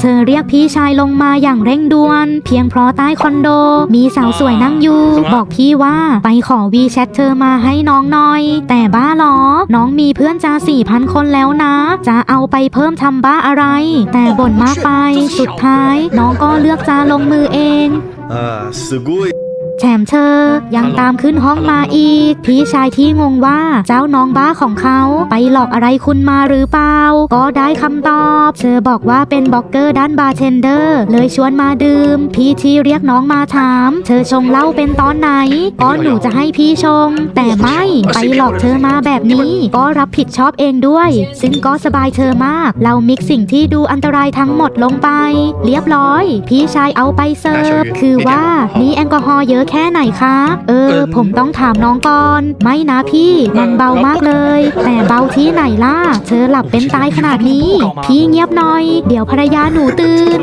เธอเรียกพี่ชายลงมาอย่างเร่งด่วน เพียงเพราะใต้คอนโด มีสาวสวยนั่งอยู่ บอกพี่ว่าไปขอวีแชทเธอมาให้น้องหน่อย แต่บ้าหรอ น้องมีเพื่อนจ้าสี่พันคนแล้วนะ จะเอาไปเพิ่มทำบ้าอะไร แต่บ่นมากไป สุดท้าย น้องก็เลือกจ้าลงมือเอง อ่าสุกุย แถมเธอยังตามขึ้นห้องมาอีก พี่ชายที่งงว่าเจ้าน้องบ้าของเขาไปหลอกอะไรคุณมาหรือเปล่า ก็ได้คำตอบ เธอบอกว่าเป็นบล็อกเกอร์ด้านบาร์เทนเดอร์ เลยชวนมาดื่ม พี่ที่เรียกน้องมาถาม เธอชงเหล้าเป็นตอนไหน ก็หนูจะให้พี่ชง แต่ไม่ไปหลอกเธอมาแบบนี้ ก็รับผิดชอบเองด้วย ซึ่งก็สบายเธอมาก เรามิกสิ่งที่ดูอันตรายทั้งหมดลงไป เรียบร้อย พี่ชายเอาไปเสิร์ฟ คือว่ามีแอลกอฮอล์เยอะแค่ไหนคะ เออ ผมต้องถามน้องก่อน ไม่นะพี่ มันเบามากเลย แต่เบาที่ไหนล่ะ เธอหลับเป็นตายขนาดนี้ พี่เงียบหน่อย เดี๋ยวภรรยาหนูตื่น